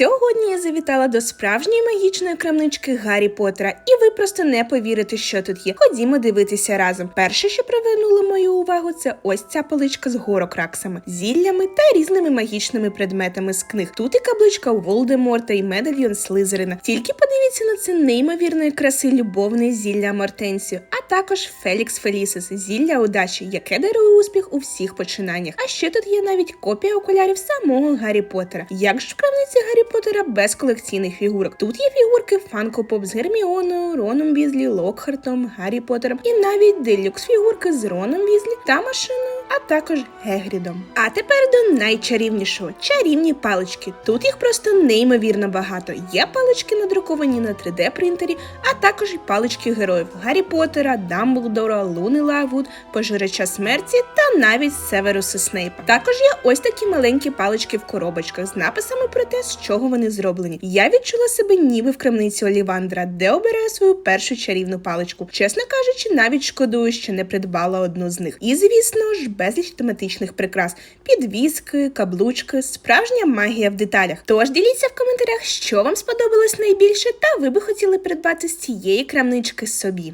Сьогодні я завітала до справжньої магічної крамнички Гаррі Поттера, і ви просто не повірите, що тут є. Ходімо дивитися разом. Перше, що привернуло мою увагу, це ось ця поличка з горокраксами, зіллями та різними магічними предметами з книг. Тут і кабличка Волдеморта і медальйон Слизерина. Тільки подивіться на це неймовірної краси любовне зілля Мортенсію, а також Фелікс Фелісис, зілля удачі, яке дарує успіх у всіх починаннях. А ще тут є навіть копія окулярів самого Гаррі Поттера. Як ж в крамниці Гаррі Поттера без колекційних фігурок? Тут є фігурки Фанко Поп з Герміоною, Роном Візлі, Локхартом, Гаррі Поттером і навіть делюкс фігурки з Роном Візлі та машиною. А також Гегрідом. А тепер до найчарівнішого чарівні палички. Тут їх просто неймовірно багато. Є палички надруковані на 3D принтері, а також і палички героїв Гаррі Поттера, Дамблдора, Луни Лаввуд, Пожирача смерті та навіть Северуса Снейпа. Також є ось такі маленькі палички в коробочках з написами про те, з чого вони зроблені. Я відчула себе ніби в крамниці Олівандра, де обираю свою першу чарівну паличку. Чесно кажучи, навіть шкодую, що не придбала одну з них. І звісно ж, безліч тематичних прикрас, підвіски, каблучки, справжня магія в деталях. Тож діліться в коментарях, що вам сподобалось найбільше, та ви би хотіли придбати з цієї крамнички собі.